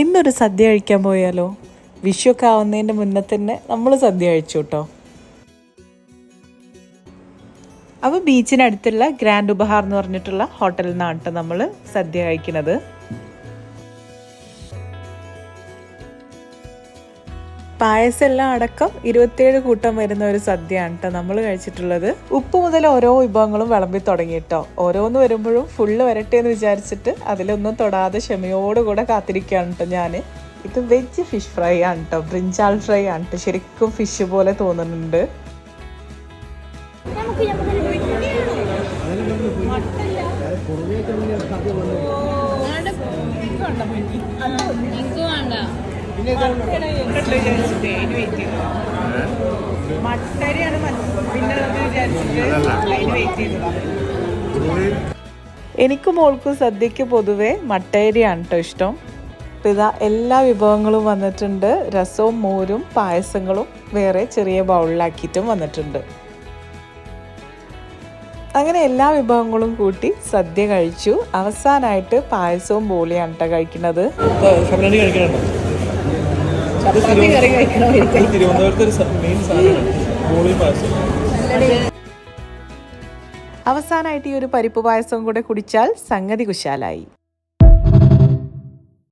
ഇന്നൊരു സദ്യ കഴിക്കാൻ പോയാലോ? വിഷുവൊക്കെ ആവുന്നതിന്റെ മുന്നേ തന്നെ നമ്മൾ സദ്യ കഴിച്ചു കേട്ടോ. അപ്പോൾ ബീച്ചിനടുത്തുള്ള ഗ്രാൻഡ് ഉപഹാർ എന്ന് പറഞ്ഞിട്ടുള്ള ഹോട്ടലിൽ നിന്നാണ് നമ്മൾ സദ്യ കഴിക്കുന്നത്. പായസം എല്ലാം അടക്കം ഇരുപത്തിയേഴ് കൂട്ടം വരുന്ന ഒരു സദ്യയാണ് കേട്ടോ നമ്മൾ കഴിച്ചിട്ടുള്ളത്. ഉപ്പ് മുതൽ ഓരോ വിഭവങ്ങളും വിളമ്പി തുടങ്ങി കേട്ടോ ഓരോന്ന് വരുമ്പോഴും ഫുള്ള് വരട്ടെ എന്ന് വിചാരിച്ചിട്ട് അതിലൊന്നും തൊടാതെ ക്ഷമയോടുകൂടെ കാത്തിരിക്കുകയാണ് കേട്ടോ ഞാൻ ഇത് വെജ് ഫിഷ് ഫ്രൈ ആണ് കേട്ടോ ബ്രിഞ്ചാൾ ഫ്രൈ ആണ് കേട്ടോ ശരിക്കും ഫിഷ് പോലെ തോന്നുന്നുണ്ട്. വേണ്ട എനിക്ക് മോൾക്കും സദ്യക്ക് പൊതുവെ മട്ടയരിയാണ് കേട്ടോ ഇഷ്ടം. അപ്പം ഇതാ എല്ലാ വിഭവങ്ങളും വന്നിട്ടുണ്ട്. രസവും മോരും പായസങ്ങളും വേറെ ചെറിയ ബൗളിലാക്കിയിട്ടും വന്നിട്ടുണ്ട്. അങ്ങനെ എല്ലാ വിഭവങ്ങളും കൂട്ടി സദ്യ കഴിച്ചു. അവസാനമായിട്ട് പായസവും ബോളിയാണ് കേട്ടോ കഴിക്കുന്നത്. അവസാനമായിട്ട് ഈ ഒരു പരിപ്പ് പായസവും കൂടെ കുടിച്ചാൽ സംഗതി കുശാലായി.